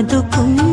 ಬದುಕು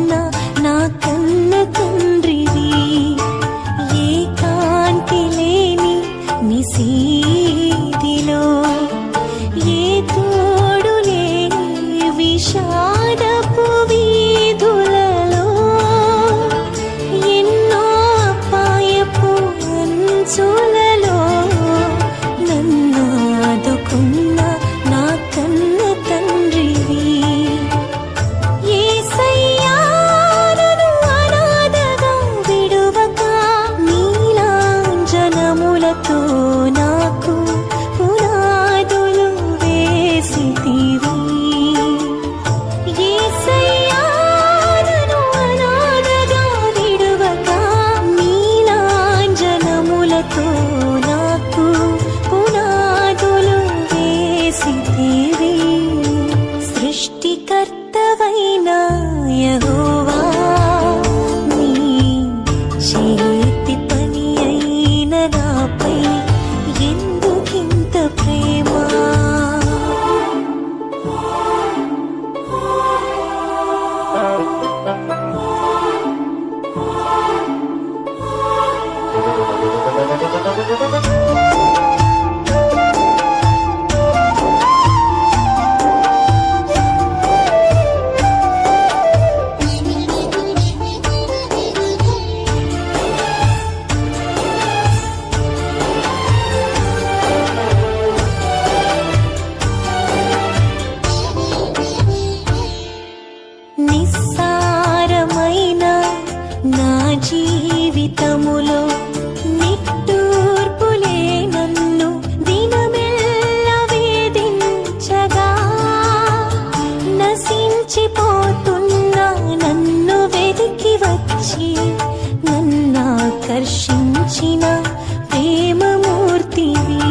దాచిన ప్రేమమూర్తివి.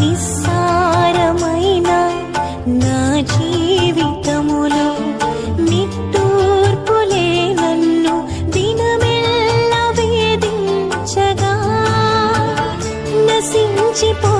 నిస్సారమైన నా జీవితములో నిట్టూర్పులే నన్ను దినమెల్ల వేధించగా. నశించిపో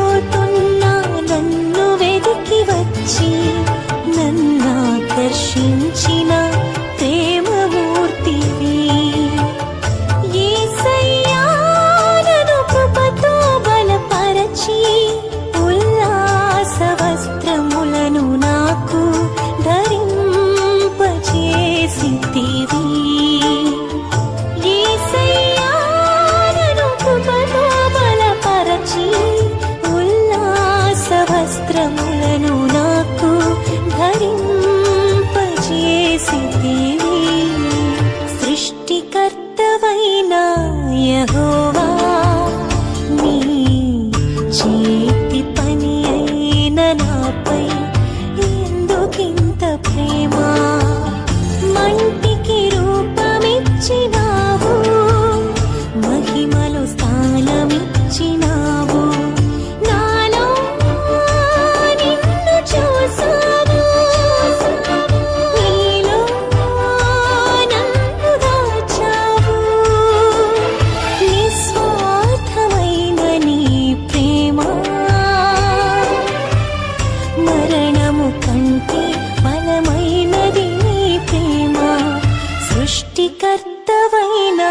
సృష్టికర్తవైన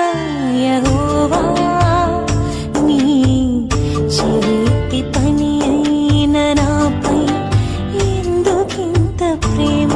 యహోవా నీ చేతి పని అయిన నాపై ఎందుకింత ప్రేమ?